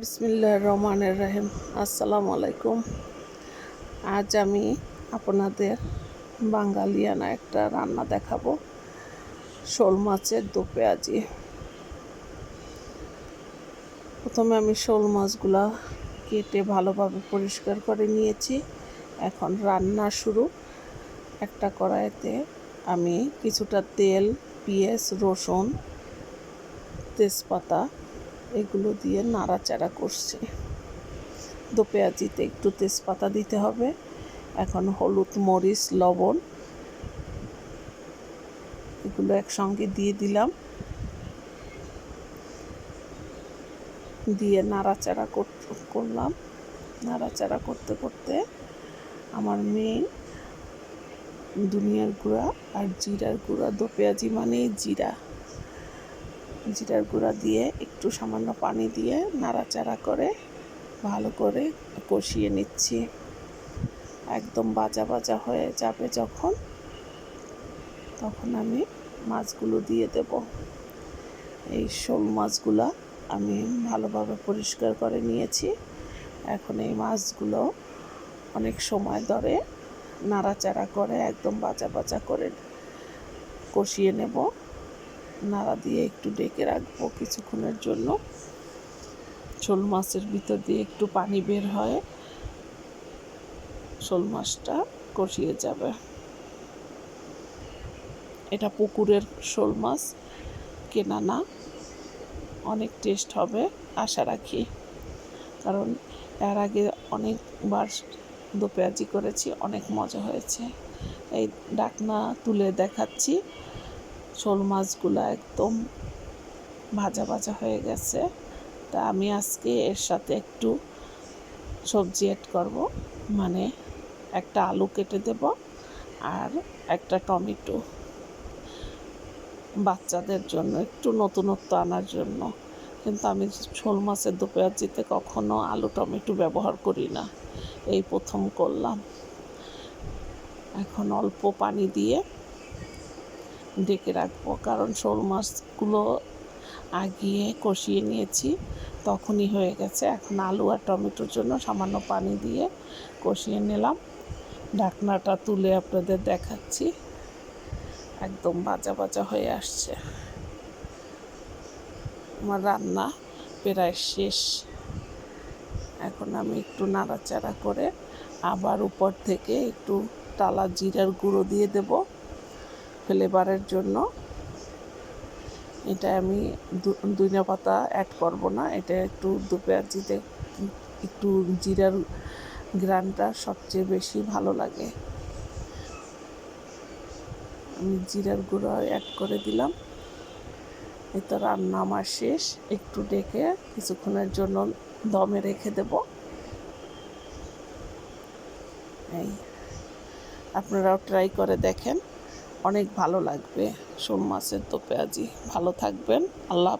বিসমিল্লাহ রহমানের রহিম। আসসালামু আলাইকুম আজ আমি আপনাদের বাঙালিয়ানা একটা রান্না দেখাবো। শোল মাছের দু পেঁয়াজি। প্রথমে আমি শোল মাছগুলা কেটে ভালোভাবে পরিষ্কার করে নিয়েছি। এখন রান্না শুরু। একটা কড়াইতে আমি কিছুটা তেল, পেঁয়াজ, রসুন, তেজপাতা এগুলো দিয়ে নাড়াচাড়া করছি। দো পেঁয়াজিতে একটু তেজপাতা দিতে হবে। এখন হলুদ, মরিচ, লবণ এগুলো একসঙ্গে দিয়ে দিলাম। দিয়ে নাড়াচাড়া কর- করলাম। নাড়াচাড়া করতে করতে আমার মেয়ে দুনিয়ার গুঁড়া আর জিরার গুঁড়া, দো পেঁয়াজি মানেই জিরা। জিরার গুঁড়া দিয়ে একটু সামান্য পানি দিয়ে নাড়াচাড়া করে ভালো করে কষিয়ে নিচ্ছি। একদম বাজা বাজা হয়ে যাবে যখন, তখন আমি মাছগুলো দিয়ে দেব। এই শোল মাছগুলা আমি ভালোভাবে পরিষ্কার করে নিয়েছি। এখন এই মাছগুলো অনেক সময় ধরে নাড়াচাড়া করে একদম বাজা বাজা করে কষিয়ে নেব। নাড়া দিয়ে একটু ডেকে রাখব কিছুক্ষণের জন্য। শোল মাছের ভিতর দিয়ে একটু পানি বের হয় শোল মাছটা কষিয়ে যাবে। এটা পুকুরের শোল মাছ, কেনা না। অনেক টেস্ট হবে, আশা রাখি। কারণ এর আগে অনেকবার দোপেয়াজি করেছি, অনেক মজা হয়েছে। এই ডাকনা তুলে দেখাচ্ছি। শোল মাছগুলো একদম ভাজা ভাজা হয়ে গেছে। তা আমি আজকে এর সাথে একটু সবজি অ্যাড করব। মানে একটা আলু কেটে দেব আর একটা টমেটো। বাচ্চাদের জন্য, একটু নতুনত্ব আনার জন্য। কিন্তু আমি শোল মাছের দো পেঁয়াজিতে কখনো আলু টমেটো ব্যবহার করি না। এই প্রথম করলাম। এখন অল্প পানি দিয়ে ডেকে রাখব। কারণ শোল মাছগুলো আগিয়ে কষিয়ে নিয়েছি, তখনই হয়ে গেছে। এখন আলু আর টমেটোর জন্য সামান্য পানি দিয়ে কষিয়ে নিলাম। ঢাকনাটা তুলে আপনাদের দেখাচ্ছি। একদম বাজা বাজা হয়ে আসছে। আমার রান্না প্রায় শেষ। এখন আমি একটু নাড়াচাড়া করে আবার উপর থেকে একটু টালা জিরার গুঁড়ো দিয়ে দেবো। ফ্লেভারের জন্য। এটা আমি দুইনা পাতা অ্যাড করব না। এটা একটু দু পেঁয়াজিতে একটু জিরার গ্রানটা সবচেয়ে বেশি ভালো লাগে। আমি জিরার গুঁড়ো অ্যাড করে দিলাম। এতো রান্না আমার শেষ। একটু ডেকে কিছুক্ষণের জন্য দমে রেখে দেব। এই, আপনারাও ট্রাই করে দেখেন। অনেক ভালো লাগবে। শোল মাছের তো পেঁয়াজি ভালো থাকবেন। আল্লাহ